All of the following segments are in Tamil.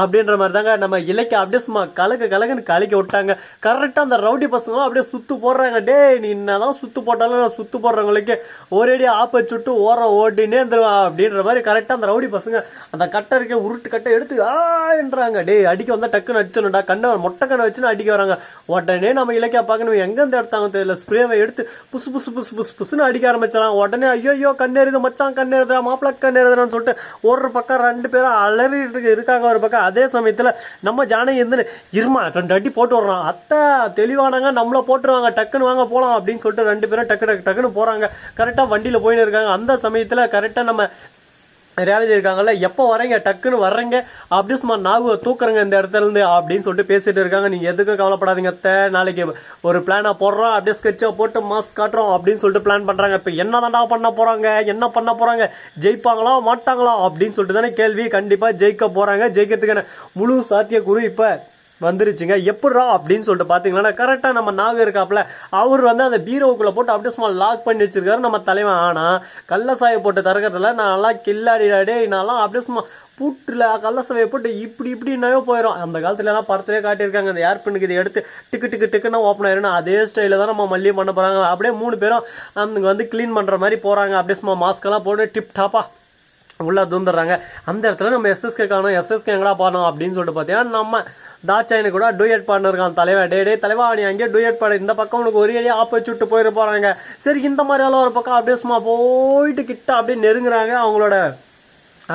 அப்படின்ற மாதிரி தாங்க நம்ம இலக்கிய அப்படியே சும்மா கலக்க கலக்குன்னு கலக்கி விட்டாங்க. கரெக்டாக அந்த ரவுடி பசங்களும் அப்படியே சுத்து போடுறாங்க. டேய் நீ என்னதான் சுத்து போட்டாலும் நான் சுத்து போடுறவங்களுக்கு ஒரேடி ஆப்பை சுட்டு ஓரம் ஓட்டினே இருந்துருவான் அப்படின்ற மாதிரி கரெக்டாக அந்த ரவுடி பசங்க அந்த கட்டை இருக்க உருட்டு கட்டை எடுத்து ஆன்றாங்க டேய் அடிக்க வந்தால் டக்குன்னு அடிச்சிடணும்டா. கண்ணை மொட்டை கண்ணை வச்சுன்னு அடிக்க வராங்க. உடனே நம்ம இலக்கியா பார்க்கணும். எங்கேருந்து எடுத்தாங்க தெரியல. ஸ்ப்ரேவை எடுத்து புசு புசு புசு புசு புசுன்னு அடிக்க ஆரம்பிச்சாங்க. உடனே ஐயோ ஐயோ கண்ணேறுது மச்சான் கண்ணேறுதா மாப்பிள கண்ணேறுதுன்னு சொல்லிட்டு ஒரு பக்கம் ரெண்டு பேரும் அலறிட்டு இருக்காங்க. ஒரு பக்கம் அதே சமயத்தில் நம்ம ஜானகி இருந்து இருமா ரெண்டு அடி போட்டு வர்றோம் அத்தை தெளிவானாங்க நம்மள போட்டுருவாங்க டக்குன்னு வாங்க போகலாம் அப்படின்னு சொல்லிட்டு ரெண்டு பேரும் டக்கு டக்கு டக்குன்னு போகிறாங்க கரெக்டாக வண்டியில் போயின்னு இருக்காங்க. அந்த சமயத்தில் கரெக்டாக நம்ம ரேவதி இருக்காங்கல்ல எப்போ வரீங்க? டக்குன்னு வர்றீங்க. அப்படியே சும்மா நாகு தூக்குறங்க இந்த இடத்துல இருந்து அப்படின்னு சொல்லிட்டு பேசிட்டு இருக்காங்க. நீங்க எதுக்கும் கவலைப்படாதீங்க அத்தை. நாளைக்கு ஒரு பிளானா போடுறோம். அப்படியே ஸ்கெட்சா போட்டு மாஸ்க் காட்டுறோம் அப்படின்னு சொல்லிட்டு பிளான் பண்றாங்க. என்ன தாண்டா பண்ண போறாங்க? என்ன பண்ண போறாங்க? ஜெயிப்பாங்களா மாட்டாங்களா? அப்படின்னு சொல்லிட்டு தானே கேள்வி. கண்டிப்பா ஜெயிக்க போறாங்க. ஜெயிக்கிறதுக்கான முழு சாத்தியக்கூறு இப்போ வந்துருச்சுங்க. எப்படிரா அப்படின்னு சொல்லிட்டு பாத்தீங்கன்னா கரெக்டா நம்ம நாக இருக்காப்ல அவர் வந்து அந்த பீரோவுக்குள்ளே போட்டு அப்படியே சும்மா லாக் பண்ணி வச்சிருக்காரு நம்ம தலைவன். ஆனா கள்ளசாயை போட்டு திறக்கிறதுல நான் நல்லா கில்லாடிடாடே நான்லாம் அப்படியே சும்மா பூட்டுல கள்ளசவையை போட்டு இப்படி இப்படின்னாவே போயிடும் அந்த காலத்துல எல்லாம் படத்திலே காட்டியிருக்காங்க. அந்த ஏர் பின்னுக்கு இதை எடுத்து டிக்கு டிக்கு டிக்குன்னா ஓப்பன் ஆயிரும் அதே ஸ்டைல தான் நம்ம மல்லிகை பண்ண போறாங்க. அப்படியே மூணு பேரும் அங்க வந்து க்ளீன் பண்ற மாதிரி போறாங்க. அப்படியே சும்மா மாஸ்க் எல்லாம் போட்டு டிப் டாப்பா உள்ளே தூந்துடுறாங்க அந்த இடத்துல நம்ம எஸ்எஸ்கே காணும் எஸ்எஸ்கே எங்கடா பாடணும் அப்படின்னு சொல்லிட்டு பார்த்தீங்கன்னா நம்ம தாச்சாயினு கூட டூயட் பாடினிருக்கான் தலைவா. தலைவன் டே டே தலைவா நீ அங்கேயே டூயட் பாடு. இந்த பக்கம் உனக்கு ஒரு ஏரியா ஆப்போ சுட்டு போயிட போகிறாங்க சரி இந்த மாதிரி எல்லாம் ஒரு பக்கம் அப்படியே சும்மா போயிட்டு கிட்ட அப்படியே நெருங்குறாங்க அவங்களோட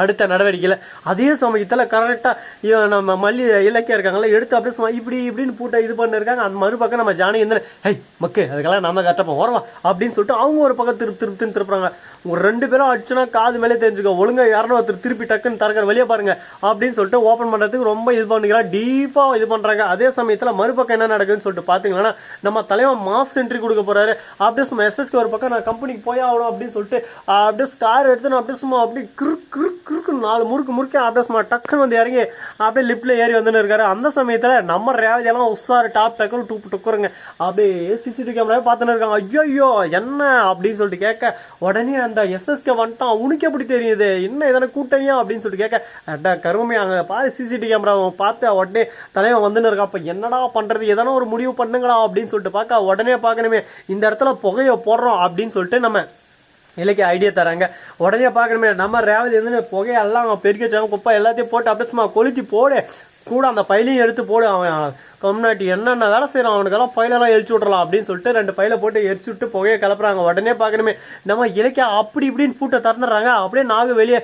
அடுத்த நடவடிக்கையில். அதே சமயத்தில் கரெக்டாக நம்ம மல்லி இலக்கியம் இருக்காங்கல்ல எடுத்து அப்படியே சும்மா இப்படி இப்படின்னு பூட்டை இது பண்ணிருக்காங்க. அந்த மறுபக்கம் நம்ம ஜானகி வந்து ஹை மக்கு அதுக்கெல்லாம் நம்ம கட்டப்போம். வரவா அப்படின்னு சொல்லிட்டு அவங்க ஒரு பக்கம் திருப்பி திருப்பி திருப்புறாங்க. ஒரு ரெண்டு பேரும் அடிச்சுனா காது மேலே தெரிஞ்சுக்கோ. ஒழுங்கா யாரும் ஒருத்தர் திருப்பி டக்குன்னு திறக்கிற வெளியே பாருங்க. அப்படின்னு சொல்லிட்டு ஓப்பன் பண்றதுக்கு ரொம்ப இது பண்ணிக்கிறா டீப்பா இது பண்றாங்க. அதே சமயத்துல மறுபக்கம் என்ன நடக்குதுன்னு சொல்லிட்டு பாத்தீங்கன்னா நம்ம தலைவன் மாஸ் என்ட்ரி கொடுக்க போறாரு. அப்படியே சும்மா எஸ்எஸ்க்கு ஒரு பக்கம் நான் கம்பெனிக்கு போய் ஆகணும் அப்படின்னு சொல்லிட்டு அப்படியே ஸ்டார் எடுத்து நான் அப்படியே சும்மா அப்படியே கிரு கிரு கிறுக்கு நாலு முறுக்கு முறுக்க அப்படியே சும்மா டக்குன்னு வந்து இறங்கி அப்படியே லிப்ட்ல ஏறி வந்துன்னு இருக்காரு. அந்த சமயத்துல நம்ம ரேவதியெல்லாம் உஷாரு டாப் டக்குன்னு டூப்பு டுக்குறங்க. அப்படியே சிசிடிவி கேமரா பார்த்துன்னு இருக்காங்க. ஐயோ ஐயோ என்ன அப்படின்னு சொல்லிட்டு கேட்க உடனே அந்த எஸ்எஸ்கே வந்துட்டான் உனக்கு எப்படி தெரியுது? என்ன எதனா கூட்டையா? அப்படின்னு சொல்லிட்டு கேட்க அட்டா கருமை அங்கே பாரு சிசிடிவி கேமரா பார்த்து உடனே தலைவன் வந்துன்னு இருக்கா. அப்போ என்னடா பண்ணுறது எதனா ஒரு முடிவு பண்ணுங்களா அப்படின்னு சொல்லிட்டு பார்க்க உடனே பார்க்கணுமே இந்த இடத்துல புகையை போடுறோம் அப்படின்னு சொல்லிட்டு நம்ம இலக்கிய ஐடியா தராங்க. உடனே பார்க்கணுமே நம்ம ரேவதி வந்து புகையெல்லாம் பெருக்கி வச்சாங்க. குப்பை எல்லாத்தையும் போட்டு அப்படியே சும்மா கொளுத்தி போடு. கூட அந்த பையிலையும் எடுத்து போடு அவன் கம்னாட்டி என்னென்ன வேலை செய்யறான் அவனுக்கெல்லாம் பயிலெல்லாம் எரிச்சு விட்றலாம் அப்படின்னு சொல்லிட்டு ரெண்டு பையில போட்டு எரிச்சு விட்டு புகையை கிளப்புறாங்க. உடனே பார்க்கணுமே நம்ம இலக்கிய அப்படி இப்படின்னு பூட்டை திறந்துடுறாங்க. அப்படியே நாகு வெளியே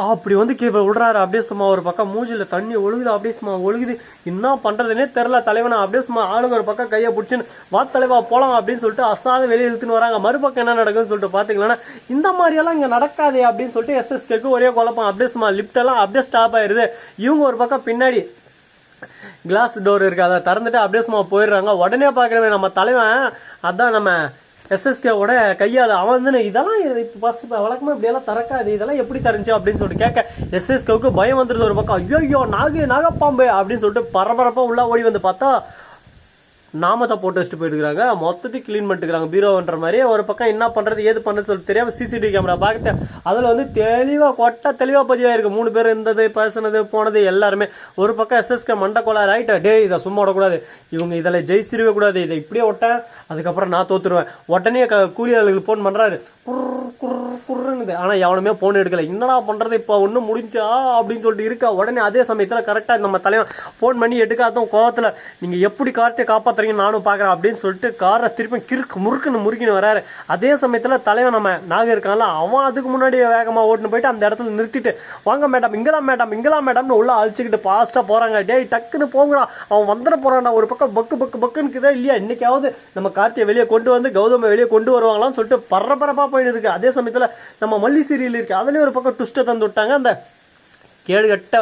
அப்படி வந்து கீழே விடுறாரு அப்படியே சும்மா ஒரு பக்கம் மூஞ்சில தண்ணி ஒழுகுது அப்படியே சும்மா ஒழுகுது. என்ன பண்றதுனே தெரியல தலைவனா அப்படியே சும்மா ஆளுங்க ஒரு பக்கம் கையை பிடிச்சின்னு வா தலைவா போலாம் அப்படின்னு சொல்லிட்டு அசாத வெளியே இழுத்துன்னு வராங்க. மறுபக்கம் என்ன நடக்குன்னு சொல்லிட்டு பாத்தீங்கன்னா இந்த மாதிரி எல்லாம் இங்க நடக்காதே அப்படின்னு சொல்லிட்டு எஸ்எஸ்கேக்கு ஒரே குழப்பம். அப்படியே சும்மா லிப்ட் எல்லாம் அப்படியே ஸ்டாப் ஆயிருது. இவங்க ஒரு பக்கம் பின்னாடி கிளாஸ் டோர் இருக்கு அதை திறந்துட்டு அப்படியே சும்மா போயிடுறாங்க. உடனே பாக்குறவன் நம்ம தலைவன் அதான் நம்ம எஸ்எஸ்கேவோட கையால் அவன் வந்து இதெல்லாம் இப்போ பஸ் வழக்கமாக இப்படியெல்லாம் திறக்காது. இதெல்லாம் எப்படி தரஞ்சு அப்படின்னு சொல்லிட்டு கேட்க எஸ்எஸ்கேவுக்கு பயம் வந்துருது ஒரு பக்கம். ஐயோ ஐயோ நாகு நாகப்பாம்பு அப்படின்னு சொல்லிட்டு பரபரப்பாக உள்ள ஓடி வந்து பார்த்தா நாமத்தை போட்டு வச்சுட்டு போயிருக்காங்க மொத்தத்தையும் க்ளீன் பண்ணிட்டுருக்காங்க. பீரோன்ற மாதிரி ஒரு பக்கம் என்ன பண்றது ஏது பண்றது சொல்லி தெரியாம சிசிடிவி கேமரா பார்த்துட்டு அதுல வந்து தெளிவா கொட்டா தெளிவா பதிவாயிருக்கு. மூணு பேர் இருந்தது பேசுனது போனது எல்லாருமே. ஒரு பக்கம் எஸ்எஸ்கே மண்டக்கோலா ரைட்டா டே இதை சும்மா விடக்கூடாது. இவங்க இதில் ஜெயிச்சிருவே கூடாது இதை இப்படியே விட்டேன் அதுக்கப்புறம் நான் தோத்துருவேன். உடனே க- கூலியாளர்களுக்கு ஃபோன் பண்ணுறாரு குர் குர் குர்னுது ஆனால் எவனுமே ஃபோன் எடுக்கல. என்னடா பண்ணுறது இப்போ? ஒன்றும் முடிஞ்சா? அப்படின்னு சொல்லிட்டு இருக்கா. உடனே அதே சமயத்தில் கரெக்டாக நம்ம தலைவன் ஃபோன் பண்ணி எடுக்காதும் கோவத்தில் நீங்கள் எப்படி கார்த்தை காப்பாற்றுறீங்க நானும் பார்க்குறேன் அப்படின்னு சொல்லிட்டு காரை திருப்பி கிறுக்கு முறுக்குன்னு முறுக்கின்னு வராரு. அதே சமயத்தில் தலைவன் நம்ம நாக இருக்கான்ல அவன் அதுக்கு முன்னாடி வேகமாக ஓட்டுன்னு போயிட்டு அந்த இடத்துல நிறுத்திட்டு வாங்க மேடம் இங்கெல்லாம் மேடம் இங்கெல்லாம் மேடம்னு உள்ள அழிச்சுக்கிட்டு ஃபாஸ்ட்டாக போகிறாங்க டேய் டக்குன்னு போங்கடா. அவன் வந்துட போறான்டா. ஒரு பக்கம் பக்கு பக்கு பக்குன்னு இல்லையா? இன்னைக்காவது நம்ம கார்த்தியை வெளியே கொண்டு வந்து கௌதம வெளியே கொண்டு வருவாங்களான்னு சொல்லிட்டு பரபரப்பா போயிட்டு இருக்கு அதே சமயத்துல நம்ம மல்லி சீரியல் இருக்கு. அதுலேயும் ஒரு பக்கம் ட்விஸ்ட்டை தந்து விட்டாங்க அந்த கேடுகட்ட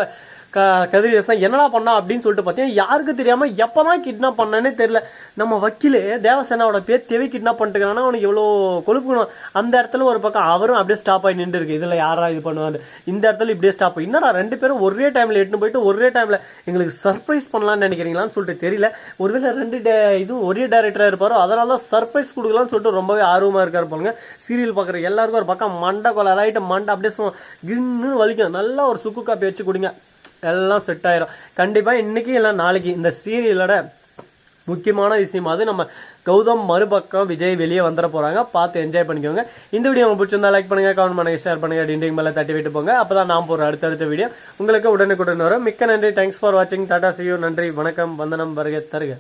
கதிரேசன் என்னடா பண்ணா அப்படின்னு சொல்லிட்டு பார்த்தீங்கன்னா யாருக்கு தெரியாம எப்பதான் கிட்னாப் பண்ணனே தெரியல. நம்ம வக்கீலே தேவசேனாவோட பேர் தேவை கிட்னாப் பண்ணிட்டுக்கிறான்னா அவனுக்கு எவ்வளோ கொழுப்புக்கணும். அந்த இடத்துல ஒரு பக்கம் அவரும் அப்படியே ஸ்டாப் ஆகி நின்று இருக்கு. இதில் யாரா இது பண்ணுவாரு இந்த இடத்துல இப்படியே ஸ்டாப் என்னடா ரெண்டு பேரும் ஒரே டைம்ல எட்டுன்னு போயிட்டு ஒரே டைம்ல எங்களுக்கு சர்ப்ரைஸ் பண்ணலாம்னு நினைக்கிறீங்களான்னு சொல்லிட்டு தெரியல. ஒருவேளை ரெண்டு டே- இதுவும் ஒரே டேரக்டராக இருப்பாரோ அதனால தான் சர்ப்ரைஸ் கொடுக்கலாம்னு சொல்லிட்டு ரொம்பவே ஆர்வமாக இருக்கார் பாருங்க. சீரியல் பார்க்குற எல்லாருக்கும் ஒரு பக்கம் மண்டை கொலை ரைட்டு மண்டை அப்படியே கின்னு வலிக்கும். நல்லா ஒரு சுக்கு காப்பி வச்சு கொடுங்க. எல்லாம் செட் ஆயிரும். கண்டிப்பா இன்னைக்கு இல்லை நாளைக்கு இந்த சீரியலோட முக்கியமான விஷயம் அது. நம்ம கௌதம் மறுபக்கம் விஜய் வெளியே வந்துட போறாங்க. பார்த்து என்ஜாய் பண்ணிக்கோங்க. இந்த வீடியோ உங்களுக்கு பிடிச்சிருந்தா லைக் பண்ணுங்க கமெண்ட் பண்ணுங்க ஷேர் பண்ணுங்க டிண்டிங் மேல தட்டி விட்டு போங்க. அப்பதான் நான் போற அடுத்தடுத்த வீடியோ உங்களுக்கு உடனுக்குடன் வரும். மிக்க நன்றி. தேங்க்ஸ் ஃபார் வாட்சிங் டாடா சியூ நன்றி. வணக்கம். வந்தனம் வருக தருக.